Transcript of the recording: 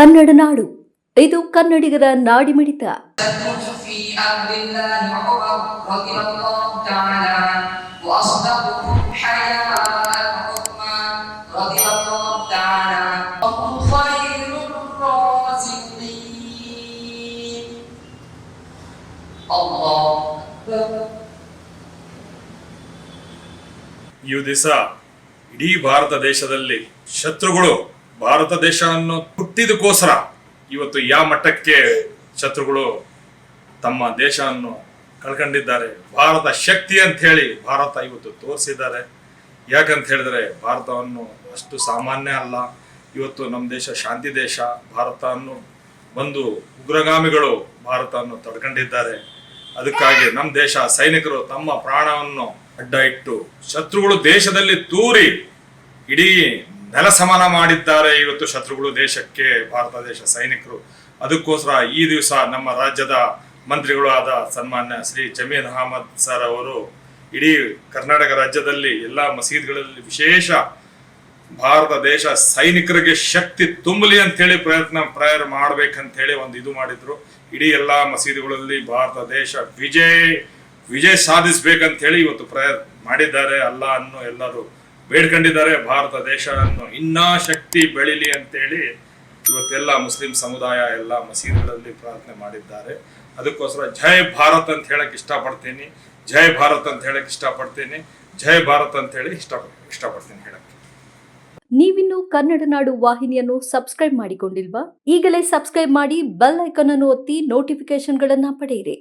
ಕನ್ನಡ ನಾಡು. ಇದು ಕನ್ನಡಿಗರ ನಾಡಿಮಿಡಿತ. ಈ ದಿವಸ ಇಡೀ ಭಾರತ ದೇಶದಲ್ಲಿ ಶತ್ರುಗಳು ಭಾರತ ದೇಶವನ್ನು ಹುಟ್ಟಿದಕ್ಕೋಸ್ಕರ ಇವತ್ತು ಯಾವ ಮಟ್ಟಕ್ಕೆ ಶತ್ರುಗಳು ತಮ್ಮ ದೇಶವನ್ನು ಕಳ್ಕೊಂಡಿದ್ದಾರೆ, ಭಾರತ ಶಕ್ತಿ ಅಂತ ಹೇಳಿ ಭಾರತ ಇವತ್ತು ತೋರಿಸಿದ್ದಾರೆ. ಯಾಕಂತ ಹೇಳಿದ್ರೆ ಭಾರತವನ್ನು ಅಷ್ಟು ಸಾಮಾನ್ಯ ಅಲ್ಲ. ಇವತ್ತು ನಮ್ಮ ದೇಶ ಶಾಂತಿ ದೇಶ. ಭಾರತವನ್ನು ಬಂದು ಉಗ್ರಗಾಮಿಗಳು ಭಾರತವನ್ನು ತಡ್ಕೊಂಡಿದ್ದಾರೆ. ಅದಕ್ಕಾಗಿ ನಮ್ಮ ದೇಶ ಸೈನಿಕರು ತಮ್ಮ ಪ್ರಾಣವನ್ನು ಅಡ್ಡ ಇಟ್ಟು ಶತ್ರುಗಳು ದೇಶದಲ್ಲಿ ತೂರಿ ಇಡೀ ನೆಲ ಸಮಾನ ಮಾಡಿದ್ದಾರೆ ಇವತ್ತು ಶತ್ರುಗಳು ದೇಶಕ್ಕೆ, ಭಾರತ ದೇಶ ಸೈನಿಕರು. ಅದಕ್ಕೋಸ್ಕರ ಈ ದಿವಸ ನಮ್ಮ ರಾಜ್ಯದ ಮಂತ್ರಿಗಳು ಆದ ಸನ್ಮಾನ್ಯ ಶ್ರೀ ಜಮೀರ್ ಅಹಮದ್ ಸರ್ ಅವರು ಇಡೀ ಕರ್ನಾಟಕ ರಾಜ್ಯದಲ್ಲಿ ಎಲ್ಲ ಮಸೀದಿಗಳಲ್ಲಿ ವಿಶೇಷ ಭಾರತ ದೇಶ ಸೈನಿಕರಿಗೆ ಶಕ್ತಿ ತುಂಬಲಿ ಅಂತ ಹೇಳಿ ಪ್ರಯತ್ನ ಪ್ರೇಯರ್ ಮಾಡ್ಬೇಕಂತೇಳಿ ಒಂದು ಇದು ಮಾಡಿದ್ರು. ಇಡೀ ಎಲ್ಲಾ ಮಸೀದಿಗಳಲ್ಲಿ ಭಾರತ ದೇಶ ವಿಜಯ್ ವಿಜಯ್ ಸಾಧಿಸ್ಬೇಕಂತ ಹೇಳಿ ಇವತ್ತು ಪ್ರೇಯರ್ ಮಾಡಿದ್ದಾರೆ ಅಲ್ಲ ಅನ್ನೋ ಎಲ್ಲರೂ ಬೇಡ್ಕೊಂಡಿದ್ದಾರೆ ಭಾರತ ದೇಶವನ್ನು. ಇನ್ನೂ ಶಕ್ತಿ ಬೆಳಿಲಿ ಅಂತೇಳಿ ಇವತ್ತೆಲ್ಲ ಮುಸ್ಲಿಂ ಸಮುದಾಯ ಎಲ್ಲ ಮಸೀದಿಗಳಲ್ಲಿ ಪ್ರಾರ್ಥನೆ ಮಾಡಿದ್ದಾರೆ. ಅದಕ್ಕೋಸ್ಕರ ಜೈ ಭಾರತ್ ಅಂತ ಹೇಳಕ್ ಇಷ್ಟಪಡ್ತೀನಿ. ಜೈ ಭಾರತ್ ಅಂತ ಹೇಳಕ್ ಇಷ್ಟಪಡ್ತೀನಿ. ಜೈ ಭಾರತ್ ಅಂತ ಹೇಳಿ ಇಷ್ಟ ಇಷ್ಟಪಡ್ತೀನಿ ಹೇಳಕ್ಕೆ ನೀವಿನ್ನು ಕನ್ನಡ ನಾಡು ವಾಹಿನಿಯನ್ನು ಸಬ್ಸ್ಕ್ರೈಬ್ ಮಾಡಿಕೊಂಡಿಲ್ವಾ? ಈಗಲೇ ಸಬ್ಸ್ಕ್ರೈಬ್ ಮಾಡಿ ಬೆಲ್ ಐಕಾನ್ ಅನ್ನು ಒತ್ತಿ ನೋಟಿಫಿಕೇಶನ್ಗಳನ್ನ ಪಡೆಯಿರಿ.